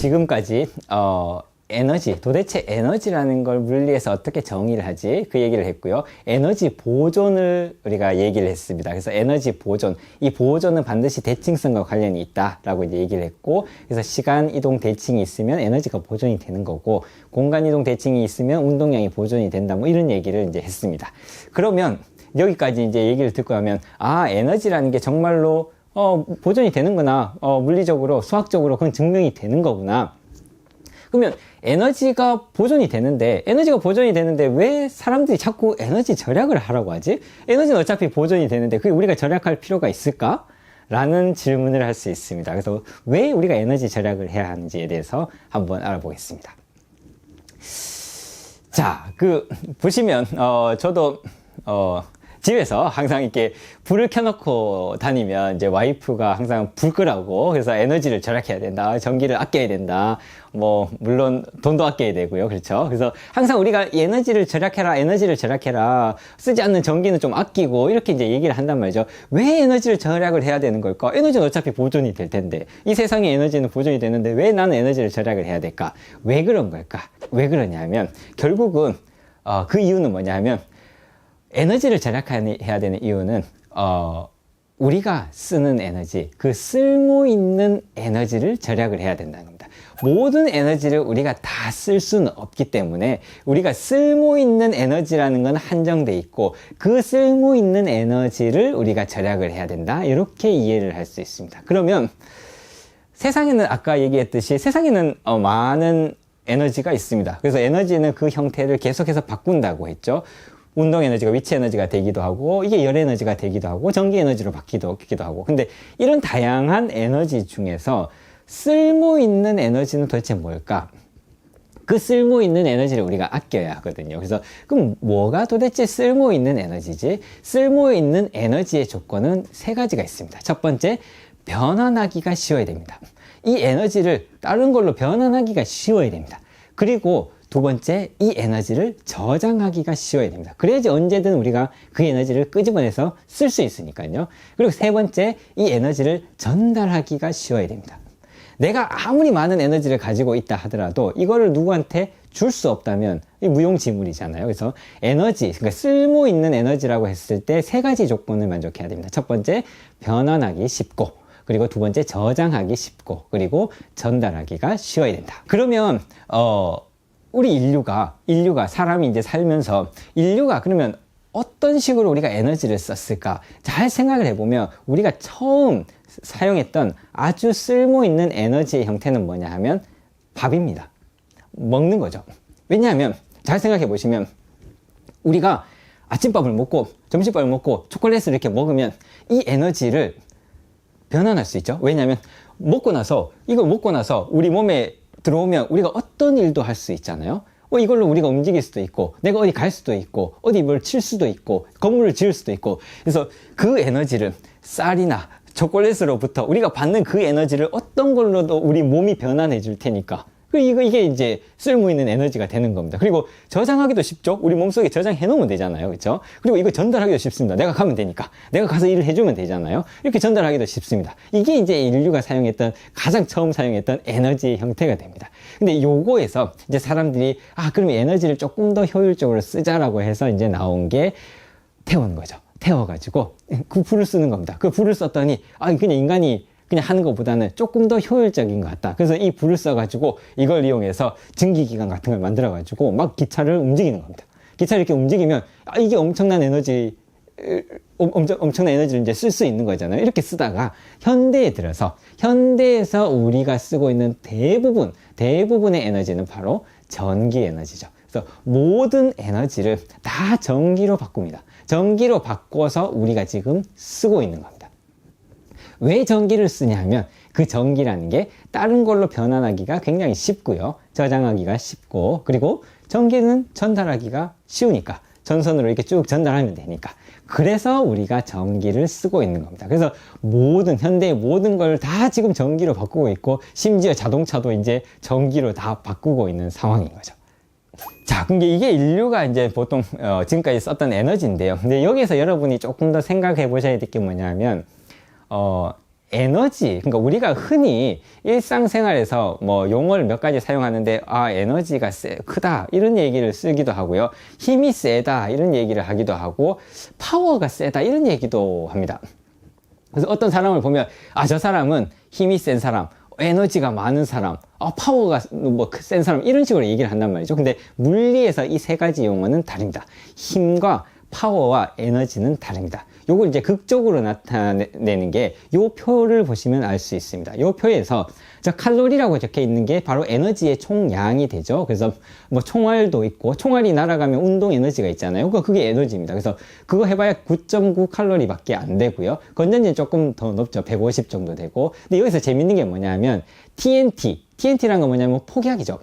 지금까지 어, 에너지, 도대체 에너지라는 걸 물리에서 어떻게 정의를 하지? 그 얘기를 했고요. 에너지 보존을 우리가 얘기를 했습니다. 그래서 에너지 보존, 이 보존은 반드시 대칭성과 관련이 있다라고 이제 얘기를 했고, 그래서 시간 이동 대칭이 있으면 에너지가 보존이 되는 거고, 공간 이동 대칭이 있으면 운동량이 보존이 된다. 뭐 이런 얘기를 이제 했습니다. 그러면 여기까지 이제 얘기를 듣고 하면, 아, 에너지라는 게 정말로 어, 보존이 되는구나. 어, 물리적으로, 수학적으로 그건 증명이 되는 거구나. 그러면 에너지가 보존이 되는데 에너지가 보존이 되는데 왜 사람들이 자꾸 에너지 절약을 하라고 하지? 에너지는 어차피 보존이 되는데 그게 우리가 절약할 필요가 있을까? 라는 질문을 할 수 있습니다. 그래서 왜 우리가 에너지 절약을 해야 하는지에 대해서 한번 알아보겠습니다. 자, 그 보시면 어 저도 어 집에서 항상 이렇게 불을 켜놓고 다니면 이제 와이프가 항상 불 끄라고 그래서 에너지를 절약해야 된다. 전기를 아껴야 된다. 뭐 물론 돈도 아껴야 되고요. 그렇죠. 그래서 항상 우리가 에너지를 절약해라. 에너지를 절약해라. 쓰지 않는 전기는 좀 아끼고 이렇게 이제 얘기를 한단 말이죠. 왜 에너지를 절약을 해야 되는 걸까? 에너지는 어차피 보존이 될 텐데 이 세상의 에너지는 보존이 되는데 왜 나는 에너지를 절약을 해야 될까? 왜 그런 걸까? 왜 그러냐면 결국은 어, 그 이유는 뭐냐 하면 에너지를 절약해야 되는 이유는 어, 우리가 쓰는 에너지, 그 쓸모 있는 에너지를 절약을 해야 된다는 겁니다. 모든 에너지를 우리가 다 쓸 수는 없기 때문에 우리가 쓸모 있는 에너지라는 건 한정돼 있고 그 쓸모 있는 에너지를 우리가 절약을 해야 된다. 이렇게 이해를 할 수 있습니다. 그러면 세상에는 아까 얘기했듯이 세상에는 어, 많은 에너지가 있습니다. 그래서 에너지는 그 형태를 계속해서 바꾼다고 했죠. 운동 에너지가 위치 에너지가 되기도 하고 이게 열 에너지가 되기도 하고 전기 에너지로 바뀌기도 하고 근데 이런 다양한 에너지 중에서 쓸모 있는 에너지는 도대체 뭘까? 그 쓸모 있는 에너지를 우리가 아껴야 하거든요. 그래서 그럼 뭐가 도대체 쓸모 있는 에너지지? 쓸모 있는 에너지의 조건은 세 가지가 있습니다. 첫 번째, 변환하기가 쉬워야 됩니다. 이 에너지를 다른 걸로 변환하기가 쉬워야 됩니다. 그리고 두 번째, 이 에너지를 저장하기가 쉬워야 됩니다. 그래야지 언제든 우리가 그 에너지를 끄집어내서 쓸 수 있으니까요. 그리고 세 번째, 이 에너지를 전달하기가 쉬워야 됩니다. 내가 아무리 많은 에너지를 가지고 있다 하더라도 이거를 누구한테 줄 수 없다면 무용지물이잖아요. 그래서 에너지, 그러니까 쓸모 있는 에너지라고 했을 때 세 가지 조건을 만족해야 됩니다. 첫 번째, 변환하기 쉽고, 그리고 두 번째, 저장하기 쉽고, 그리고 전달하기가 쉬워야 된다. 그러면, 어, 우리 인류가, 인류가, 사람이 이제 살면서 인류가 그러면 어떤 식으로 우리가 에너지를 썼을까? 잘 생각을 해보면 우리가 처음 사용했던 아주 쓸모 있는 에너지의 형태는 뭐냐 하면 밥입니다. 먹는 거죠. 왜냐하면 잘 생각해 보시면 우리가 아침밥을 먹고 점심밥을 먹고 초콜릿을 이렇게 먹으면 이 에너지를 변환할 수 있죠. 왜냐하면 먹고 나서 이걸 먹고 나서 우리 몸에 들어오면 우리가 어떤 일도 할 수 있잖아요. 어, 이걸로 우리가 움직일 수도 있고, 내가 어디 갈 수도 있고, 어디 뭘 칠 수도 있고, 건물을 지을 수도 있고, 그래서 그 에너지를 쌀이나 초콜릿으로부터 우리가 받는 그 에너지를 어떤 걸로도 우리 몸이 변환해 줄 테니까 그 이거 이게 이제 쓸모 있는 에너지가 되는 겁니다. 그리고 저장하기도 쉽죠. 우리 몸속에 저장해 놓으면 되잖아요. 그렇죠? 그리고 이거 전달하기도 쉽습니다. 내가 가면 되니까. 내가 가서 일을 해 주면 되잖아요. 이렇게 전달하기도 쉽습니다. 이게 이제 인류가 사용했던 가장 처음 사용했던 에너지의 형태가 됩니다. 근데 요거에서 이제 사람들이 아, 그럼 에너지를 조금 더 효율적으로 쓰자라고 해서 이제 나온 게 태우는 거죠. 태워가지고 그 불을 쓰는 겁니다. 그 불을 썼더니 아 그냥 인간이 그냥 하는 것보다는 조금 더 효율적인 것 같다. 그래서 이 불을 써가지고 이걸 이용해서 증기기관 같은 걸 만들어가지고 막 기차를 움직이는 겁니다. 기차를 이렇게 움직이면 아, 이게 엄청난 에너지 엄청, 엄청난 에너지를 이제 쓸 수 있는 거잖아요. 이렇게 쓰다가 현대에 들어서 현대에서 우리가 쓰고 있는 대부분 대부분의 에너지는 바로 전기 에너지죠. 그래서 모든 에너지를 다 전기로 바꿉니다. 전기로 바꿔서 우리가 지금 쓰고 있는 겁니다. 왜 전기를 쓰냐 하면 그 전기라는 게 다른 걸로 변환하기가 굉장히 쉽고요. 저장하기가 쉽고 그리고 전기는 전달하기가 쉬우니까 전선으로 이렇게 쭉 전달하면 되니까 그래서 우리가 전기를 쓰고 있는 겁니다. 그래서 모든 현대의 모든 걸 다 지금 전기로 바꾸고 있고 심지어 자동차도 이제 전기로 다 바꾸고 있는 상황인 거죠. 자, 근데 이게 인류가 이제 보통 어, 지금까지 썼던 에너지인데요. 근데 여기서 여러분이 조금 더 생각해 보셔야 될 게 뭐냐면 어, 에너지, 그러니까 우리가 흔히 일상생활에서 뭐 용어를 몇 가지 사용하는데, 아, 에너지가 세, 크다, 이런 얘기를 쓰기도 하고요. 힘이 세다, 이런 얘기를 하기도 하고, 파워가 세다, 이런 얘기도 합니다. 그래서 어떤 사람을 보면, 아, 저 사람은 힘이 센 사람, 에너지가 많은 사람, 아, 파워가 뭐 센 사람, 이런 식으로 얘기를 한단 말이죠. 근데 물리에서 이 세 가지 용어는 다릅니다. 힘과 파워와 에너지는 다릅니다. 요걸 이제 극적으로 나타내는 게 요 표를 보시면 알 수 있습니다. 요 표에서 저 칼로리라고 적혀 있는 게 바로 에너지의 총량이 되죠. 그래서 뭐 총알도 있고 총알이 날아가면 운동 에너지가 있잖아요. 그거 그게 에너지입니다. 그래서 그거 해봐야 9.9 칼로리밖에 안 되고요. 건전지는 조금 더 높죠. 150 정도 되고. 근데 여기서 재밌는 게 뭐냐면 TNT, TNT라는 건 뭐냐면 폭약이죠.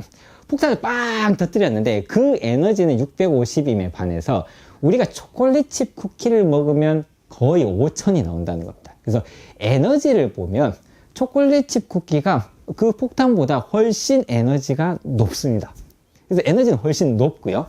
폭탄을 빵 터뜨렸는데 그 에너지는 650임에 반해서 우리가 초콜릿 칩 쿠키를 먹으면 거의 5천이 나온다는 겁니다. 그래서 에너지를 보면 초콜릿 칩 쿠키가 그 폭탄보다 훨씬 에너지가 높습니다. 그래서 에너지는 훨씬 높고요.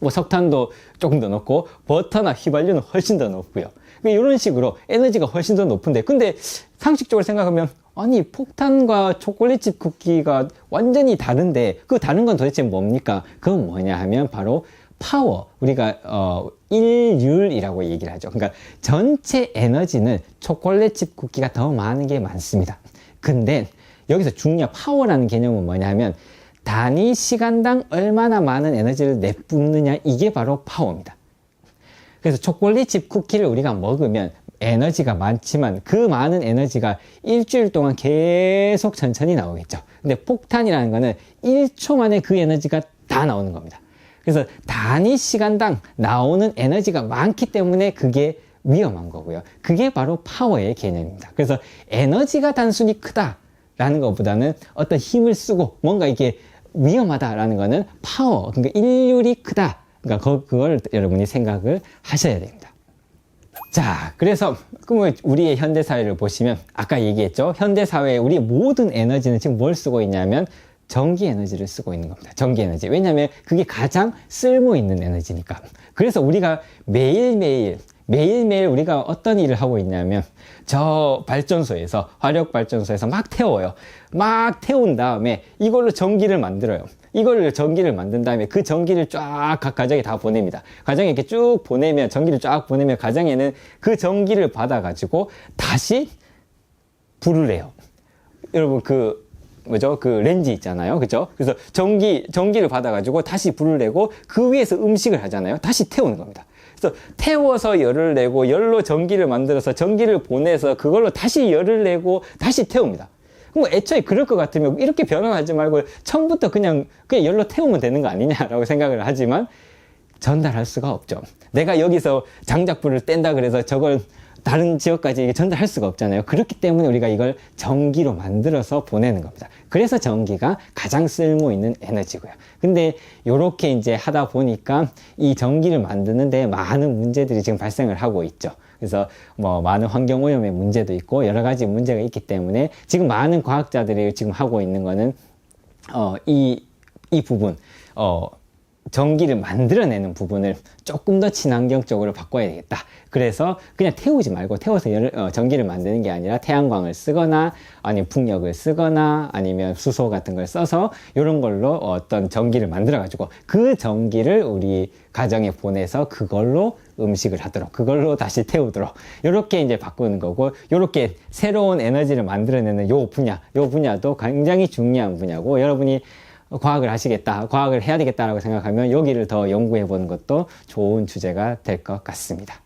뭐 석탄도 조금 더 높고 버터나 휘발유는 훨씬 더 높고요. 이런 식으로 에너지가 훨씬 더 높은데 근데 상식적으로 생각하면 아니 폭탄과 초콜릿집 쿠키가 완전히 다른데 그 다른 건 도대체 뭡니까? 그건 뭐냐 하면 바로 파워 우리가 어 일률이라고 얘기를 하죠. 그러니까 전체 에너지는 초콜릿집 쿠키가 더 많은 게 많습니다. 근데 여기서 중요한 파워라는 개념은 뭐냐면 단위 시간당 얼마나 많은 에너지를 내뿜느냐 이게 바로 파워입니다. 그래서 초콜릿집 쿠키를 우리가 먹으면 에너지가 많지만 그 많은 에너지가 일주일 동안 계속 천천히 나오겠죠. 근데 폭탄이라는 거는 1초 만에 그 에너지가 다 나오는 겁니다. 그래서 단위 시간당 나오는 에너지가 많기 때문에 그게 위험한 거고요. 그게 바로 파워의 개념입니다. 그래서 에너지가 단순히 크다라는 것보다는 어떤 힘을 쓰고 뭔가 이게 위험하다라는 거는 파워, 그러니까 인율이 크다. 그러니까 그걸 여러분이 생각을 하셔야 됩니다. 자, 그래서 우리의 현대 사회를 보시면 아까 얘기했죠. 현대 사회에 우리 모든 에너지는 지금 뭘 쓰고 있냐면 전기 에너지를 쓰고 있는 겁니다. 전기 에너지. 왜냐하면 그게 가장 쓸모 있는 에너지니까. 그래서 우리가 매일매일 매일매일 우리가 어떤 일을 하고 있냐면 저 발전소에서 화력 발전소에서 막 태워요. 막 태운 다음에 이걸로 전기를 만들어요. 이걸 전기를 만든 다음에 그 전기를 쫙 각 가정에 다 보냅니다. 가정에 이렇게 쭉 보내면 전기를 쫙 보내면 가정에는 그 전기를 받아 가지고 다시 불을 내요. 여러분 그 뭐죠? 그 렌즈 있잖아요. 그죠? 그래서 전기, 전기를 받아가지고 다시 불을 내고 그 위에서 음식을 하잖아요. 다시 태우는 겁니다. 그래서 태워서 열을 내고 열로 전기를 만들어서 전기를 보내서 그걸로 다시 열을 내고 다시 태웁니다. 뭐 애초에 그럴 것 같으면 이렇게 변환하지 말고 처음부터 그냥 그냥 열로 태우면 되는 거 아니냐라고 생각을 하지만 전달할 수가 없죠. 내가 여기서 장작불을 뗀다 그래서 저걸 다른 지역까지 전달할 수가 없잖아요. 그렇기 때문에 우리가 이걸 전기로 만들어서 보내는 겁니다. 그래서 전기가 가장 쓸모 있는 에너지고요. 근데 이렇게 이제 하다 보니까 이 전기를 만드는데 많은 문제들이 지금 발생을 하고 있죠. 그래서 뭐 많은 환경 오염의 문제도 있고 여러 가지 문제가 있기 때문에 지금 많은 과학자들이 지금 하고 있는 거는 어이이 이 부분 어 전기를 만들어내는 부분을 조금 더 친환경적으로 바꿔야 되겠다. 그래서 그냥 태우지 말고 태워서 열, 어, 전기를 만드는 게 아니라 태양광을 쓰거나 아니면 풍력을 쓰거나 아니면 수소 같은 걸 써서 이런 걸로 어떤 전기를 만들어 가지고 그 전기를 우리 가정에 보내서 그걸로 음식을 하도록 그걸로 다시 태우도록 이렇게 이제 바꾸는 거고 이렇게 새로운 에너지를 만들어내는 요 분야 요 분야도 굉장히 중요한 분야고 여러분이 과학을 하시겠다, 과학을 해야 되겠다라고 생각하면 여기를 더 연구해 보는 것도 좋은 주제가 될 것 같습니다.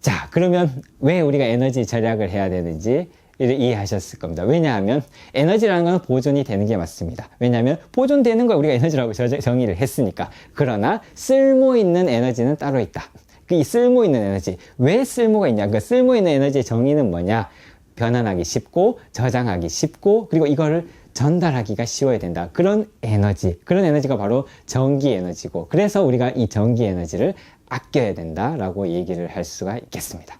자, 그러면 왜 우리가 에너지 절약을 해야 되는지 이해하셨을 겁니다. 왜냐하면 에너지라는 건 보존이 되는 게 맞습니다. 왜냐하면 보존되는 걸 우리가 에너지라고 정의를 했으니까. 그러나 쓸모 있는 에너지는 따로 있다. 그이 쓸모 있는 에너지 왜 쓸모가 있냐? 그 쓸모 있는 에너지의 정의는 뭐냐? 변환하기 쉽고 저장하기 쉽고 그리고 이거를 전달하기가 쉬워야 된다. 그런 에너지, 그런 에너지가 바로 전기 에너지고, 그래서 우리가 이 전기 에너지를 아껴야 된다라고 얘기를 할 수가 있겠습니다.